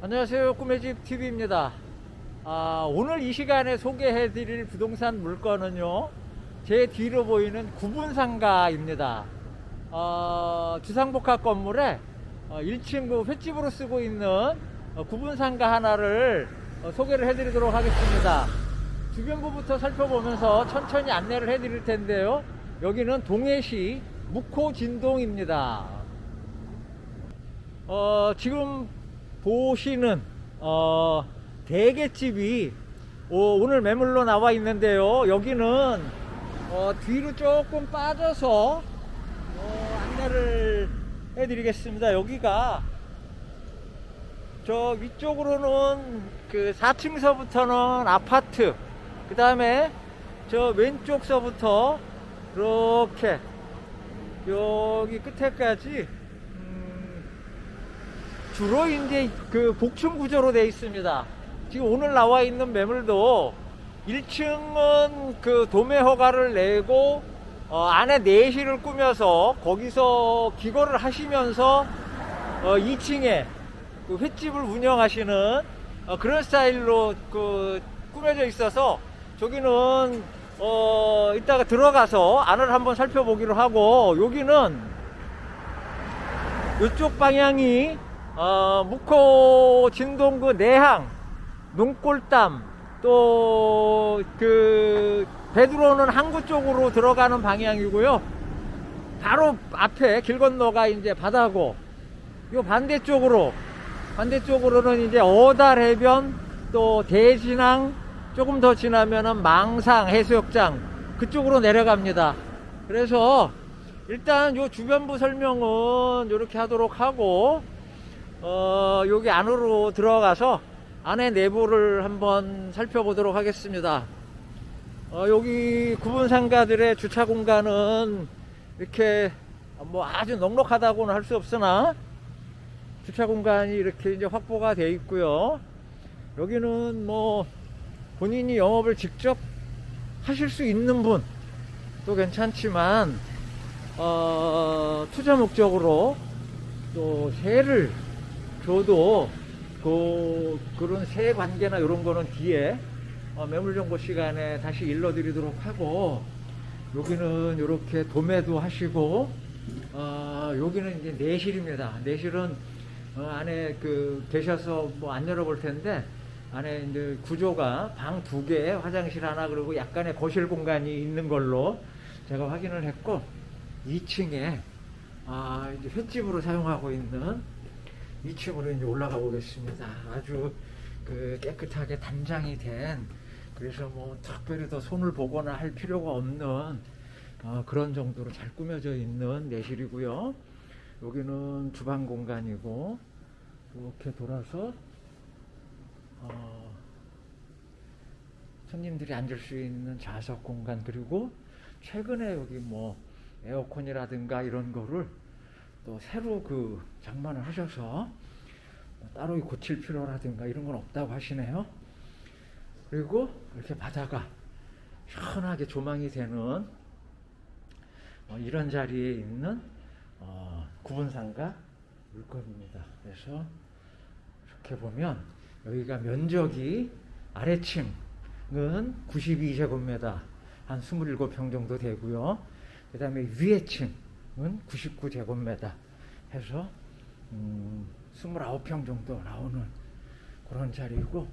안녕하세요. 꿈의 집 TV입니다. 아, 오늘 이 시간에 소개해 드릴 부동산 물건은요. 제 뒤로 보이는 구분상가입니다. 어, 주상복합 건물에 어, 1층 그 횟집으로 쓰고 있는 어, 구분상가 하나를 어, 소개를 해 드리도록 하겠습니다. 주변부부터 살펴보면서 천천히 안내를 해 드릴 텐데요. 여기는 동해시 묵호진동입니다. 어, 지금 보시는 어, 대게집이 오, 오늘 매물로 나와 있는데요. 여기는 어, 뒤로 조금 빠져서 어, 안내를 해드리겠습니다. 여기가 저 위쪽으로는 그 4층서부터는 아파트, 그 다음에 저 왼쪽서부터 이렇게 여기 끝에까지 음, 주로 이제 그 복층 구조로 되어 있습니다. 지금 오늘 나와 있는 매물도 1층은 그 도매 허가를 내고 어, 안에 내실을 꾸며서 거기서 기거를 하시면서 어, 2층에 그 횟집을 운영하시는 어, 그런 스타일로 그 꾸며져 있어서 저기는 어 이따가 들어가서 안을 한번 살펴보기로 하고 여기는 이쪽 방향이 어, 묵호 진동구 내항 농골담 또 그 배들어오는 항구 쪽으로 들어가는 방향이고요. 바로 앞에 길 건너가 이제 바다고 요 반대쪽으로 반대쪽으로는 이제 어달 해변 또 대진항 조금 더 지나면은 망상 해수욕장 그쪽으로 내려갑니다. 그래서 일단 요 주변부 설명은 이렇게 하도록 하고 어 여기 안으로 들어가서 안에 내부를 한번 살펴보도록 하겠습니다. 어 여기 구분 상가들의 주차 공간은 이렇게 뭐 아주 넉넉하다고는 할 수 없으나 주차 공간이 이렇게 이제 확보가 되어 있고요. 여기는 뭐 본인이 영업을 직접 하실 수 있는 분도 괜찮지만 어, 투자 목적으로 또 세를 줘도 그 그런 세 관계나 이런 거는 뒤에 어, 매물 정보 시간에 다시 일러드리도록 하고 여기는 이렇게 도매도 하시고 어, 여기는 이제 내실입니다. 내실은 어, 안에 그 계셔서 뭐 안 열어볼 텐데 안에 이제 구조가 방 두 개, 화장실 하나 그리고 약간의 거실 공간이 있는 걸로 제가 확인을 했고 2층에 아 이제 횟집으로 사용하고 있는 2층으로 이제 올라가 보겠습니다. 아주 그 깨끗하게 단장이 된 그래서 뭐 특별히 더 손을 보거나 할 필요가 없는 어, 그런 정도로 잘 꾸며져 있는 내실이고요. 여기는 주방 공간이고 이렇게 돌아서 어, 손님들이 앉을 수 있는 좌석 공간 그리고 최근에 여기 뭐 에어컨이라든가 이런 거를 또 새로 그 장만을 하셔서 뭐 따로 고칠 필요라든가 이런 건 없다고 하시네요. 그리고 이렇게 바다가 시원하게 조망이 되는 어, 이런 자리에 있는 어, 구분상가 물건입니다. 그래서 이렇게 보면 여기가 면적이 아래층은 92제곱미터 한 27평 정도 되고요. 그 다음에 위에 층 은 99제곱미터 해서 음, 29평 정도 나오는 그런 자리고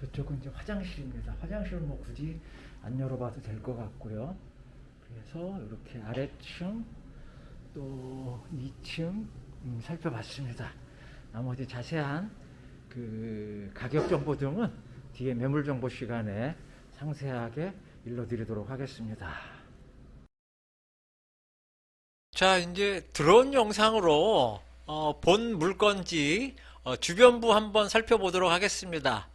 저쪽은 이제 화장실입니다. 화장실은 뭐 굳이 안 열어봐도 될 것 같고요. 그래서 이렇게 아래층 또 2층 음, 살펴봤습니다. 나머지 자세한 그 가격 정보 등은 뒤에 매물 정보 시간에 상세하게 일러드리도록 하겠습니다. 자, 이제 드론 영상으로 어, 본 물건지 어, 주변부 한번 살펴보도록 하겠습니다.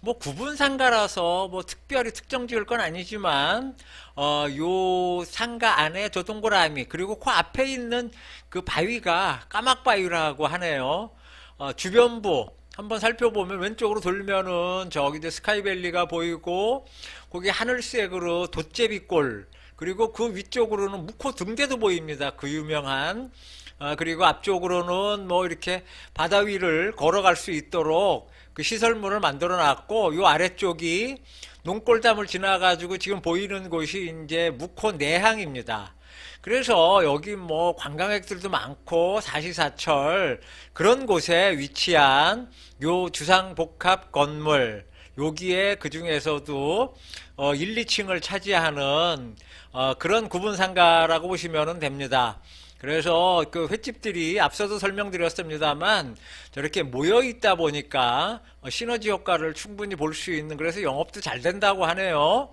뭐 구분 상가라서 뭐 특별히 특정 지을 건 아니지만 어, 요 상가 안에 저 동그라미 그리고 그 앞에 있는 그 바위가 까막 바위라고 하네요. 어, 주변부 한번 살펴보면 왼쪽으로 돌면은 저기 이제 스카이밸리가 보이고 거기 하늘색으로 돛제비골 그리고 그 위쪽으로는 묵호 등대도 보입니다. 그 유명한 어, 그리고 앞쪽으로는 뭐 이렇게 바다 위를 걸어갈 수 있도록 그 시설물을 만들어 놨고 요 아래쪽이 농골담을 지나 가지고 지금 보이는 곳이 이제 묵호 내항입니다. 그래서 여기 뭐 관광객들도 많고 사시사철 그런 곳에 위치한 요 주상복합 건물 여기에 그 중에서도 어 1, 2층을 차지하는 어 그런 구분상가라고 보시면 됩니다. 그래서 그 횟집들이 앞서도 설명드렸습니다만 저렇게 모여 있다 보니까 어, 시너지 효과를 충분히 볼 수 있는 그래서 영업도 잘 된다고 하네요.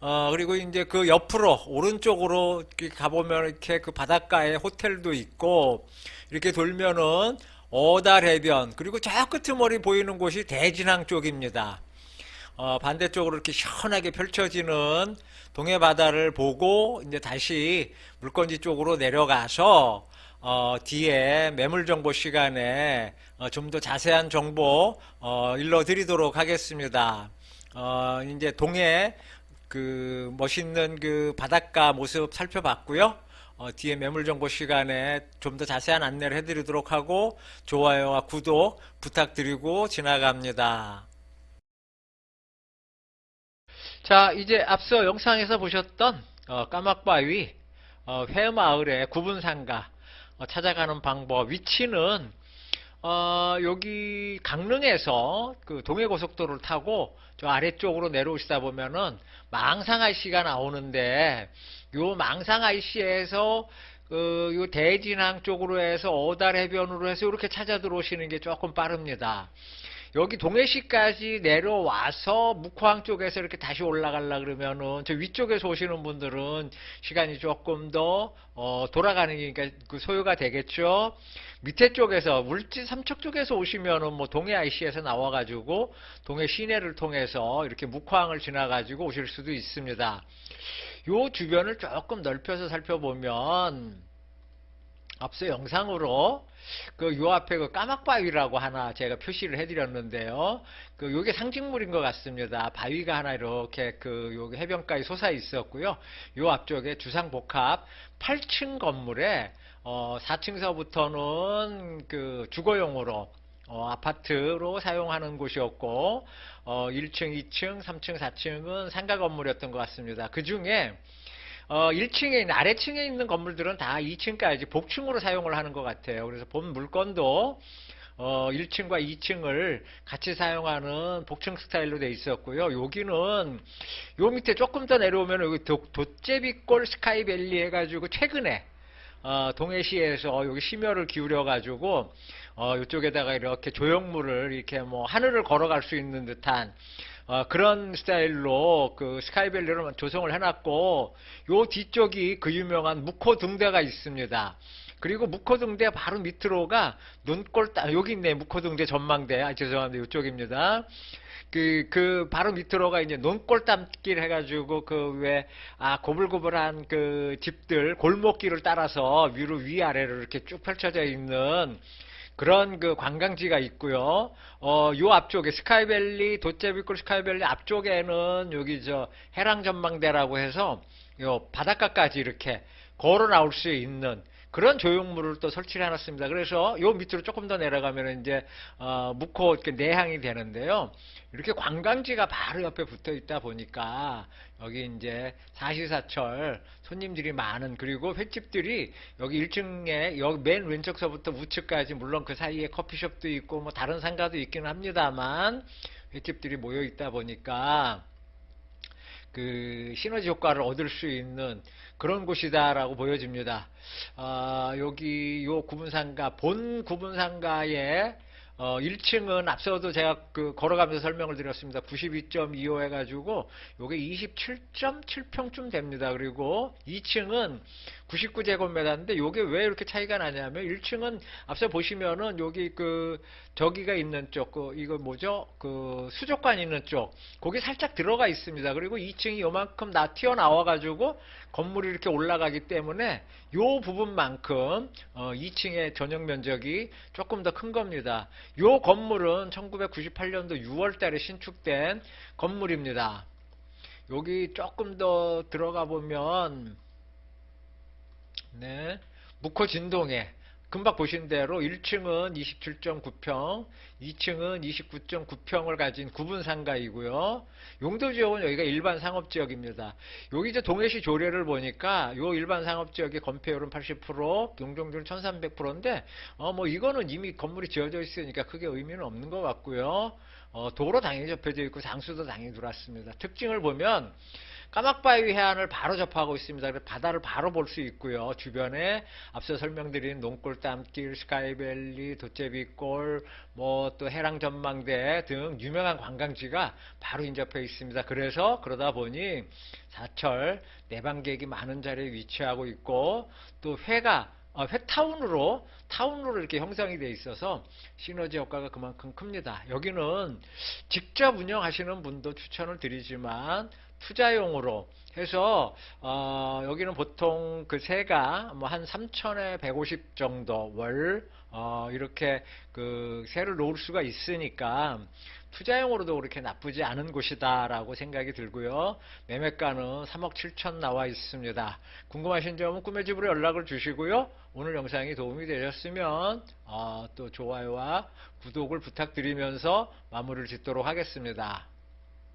어, 그리고 이제 그 옆으로, 오른쪽으로 가보면 이렇게 그 바닷가에 호텔도 있고, 이렇게 돌면은 어달 해변, 그리고 저 끄트머리 보이는 곳이 대진항 쪽입니다. 어, 반대쪽으로 이렇게 시원하게 펼쳐지는 동해 바다를 보고, 이제 다시 물건지 쪽으로 내려가서, 어, 뒤에 매물 정보 시간에 어, 좀 더 자세한 정보 어, 일러드리도록 하겠습니다. 어, 이제 동해 그 멋있는 그 바닷가 모습 살펴봤고요. 어, 뒤에 매물 정보 시간에 좀 더 자세한 안내를 해드리도록 하고 좋아요와 구독 부탁드리고 지나갑니다. 자, 이제 앞서 영상에서 보셨던 어, 까막바위 어, 회마을의 구분상가 어, 찾아가는 방법 위치는 어, 여기 강릉에서 그 동해고속도로를 타고 저 아래쪽으로 내려오시다 보면은 망상IC가 나오는데 요 망상IC에서 그, 요 대진항 쪽으로 해서 어달 해변으로 해서 이렇게 찾아 들어오시는 게 조금 빠릅니다. 여기 동해시까지 내려와서 묵호항 쪽에서 이렇게 다시 올라가려 그러면은 저 위쪽에서 오시는 분들은 시간이 조금 더 어, 돌아가는 게그 소요가 되겠죠. 밑에 쪽에서 물질 삼척 쪽에서 오시면은 뭐 동해 IC에서 나와가지고 동해 시내를 통해서 이렇게 묵호항을 지나가지고 오실 수도 있습니다. 요 주변을 조금 넓혀서 살펴보면 앞서 영상으로 그 요 앞에 그 까막바위라고 하나 제가 표시를 해드렸는데요. 그 요게 상징물인 것 같습니다. 바위가 하나 이렇게 그 요게 해변가에 솟아 있었고요. 요 앞쪽에 주상복합 8층 건물에 어 4층서부터는 그 주거용으로 어, 아파트로 사용하는 곳이었고 어, 1층, 2층, 3층, 4층은 상가 건물이었던 것 같습니다. 그 중에 어, 1층에 있는 아래층에 있는 건물들은 다 2층까지 복층으로 사용을 하는 것 같아요. 그래서 본 물건도 어, 1층과 2층을 같이 사용하는 복층 스타일로 돼 있었고요. 여기는 요 밑에 조금 더 내려오면 여기 도, 도제비골 스카이밸리 해가지고 최근에 어, 동해시에서 여기 심혈을 기울여 가지고 어, 이쪽에다가 이렇게 조형물을 이렇게 뭐 하늘을 걸어갈 수 있는 듯한 어, 그런 스타일로 그 스카이밸리를 조성을 해놨고 요 뒤쪽이 그 유명한 묵호등대가 있습니다. 그리고 묵호등대 바로 밑으로가 눈꼴 따 여기 있네 묵호등대 전망대 아 죄송한데 이쪽입니다. 그, 그, 바로 밑으로가 이제 논골담길 해가지고 그 왜, 아, 고불고불한 그 집들, 골목길을 따라서 위로 위아래로 이렇게 쭉 펼쳐져 있는 그런 그 관광지가 있고요. 어, 요 앞쪽에 스카이밸리, 도제비골 스카이밸리 앞쪽에는 여기 저 해랑 전망대라고 해서 요 바닷가까지 이렇게 걸어 나올 수 있는 그런 조형물을 또 설치를 해놨습니다. 그래서 요 밑으로 조금 더 내려가면 이제 어, 묵호 이렇게 내항이 되는데요. 이렇게 관광지가 바로 옆에 붙어 있다 보니까 여기 이제 사시사철 손님들이 많은 그리고 횟집들이 여기 1층에 여기 맨 왼쪽서부터 우측까지 물론 그 사이에 커피숍도 있고 뭐 다른 상가도 있기는 합니다만 횟집들이 모여 있다 보니까 그 시너지 효과를 얻을 수 있는 그런 곳이다라고 보여집니다. 아, 여기 요 구분상가 본 구분상가에 어, 1층은 앞서도 제가 그 걸어가면서 설명을 드렸습니다. 92.25 해가지고 요게 27.7평쯤 됩니다. 그리고 2층은 99제곱미터인데 요게 왜 이렇게 차이가 나냐면 1층은 앞서 보시면은 여기 그 저기가 있는 쪽, 그 이거 뭐죠? 그 수족관 있는 쪽, 거기 살짝 들어가 있습니다. 그리고 2층이 요만큼 나 튀어나와가지고 건물이 이렇게 올라가기 때문에 요 부분만큼 어, 2층의 전용 면적이 조금 더 큰 겁니다. 요 건물은 1998년도 6월 달에 신축된 건물입니다. 여기 조금 더 들어가 보면 네, 묵호 진동에 금방 보신 대로 1층은 27.9평, 2층은 29.9평을 가진 구분 상가이고요. 용도 지역은 여기가 일반 상업 지역입니다. 여기 이제 동해시 조례를 보니까 요 일반 상업 지역의 건폐율은 80%, 용적률은 1,300%인데 어 뭐 이거는 이미 건물이 지어져 있으니까 크게 의미는 없는 것 같고요. 어, 도로 당연히 접해져 있고 장수도 당연히 들어왔습니다. 특징을 보면 까막바위 해안을 바로 접하고 있습니다. 바다를 바로 볼 수 있고요. 주변에 앞서 설명드린 농골담길, 스카이밸리, 도제비골, 뭐 또 해랑 전망대 등 유명한 관광지가 바로 인접해 있습니다. 그래서 그러다 보니 사철 내방객이 많은 자리에 위치하고 있고 또 회가 어, 회타운으로 타운으로 이렇게 형성이 돼 있어서 시너지 효과가 그만큼 큽니다. 여기는 직접 운영하시는 분도 추천을 드리지만 투자용으로 해서 어, 여기는 보통 그 세가 뭐 한 3천에 150 정도 월 어, 이렇게 그 세를 놓을 수가 있으니까 투자용으로도 그렇게 나쁘지 않은 곳이다라고 생각이 들고요. 매매가는 3억 7천 나와 있습니다. 궁금하신 점은 꿈의 집으로 연락을 주시고요. 오늘 영상이 도움이 되셨으면 어, 또 좋아요와 구독을 부탁드리면서 마무리를 짓도록 하겠습니다.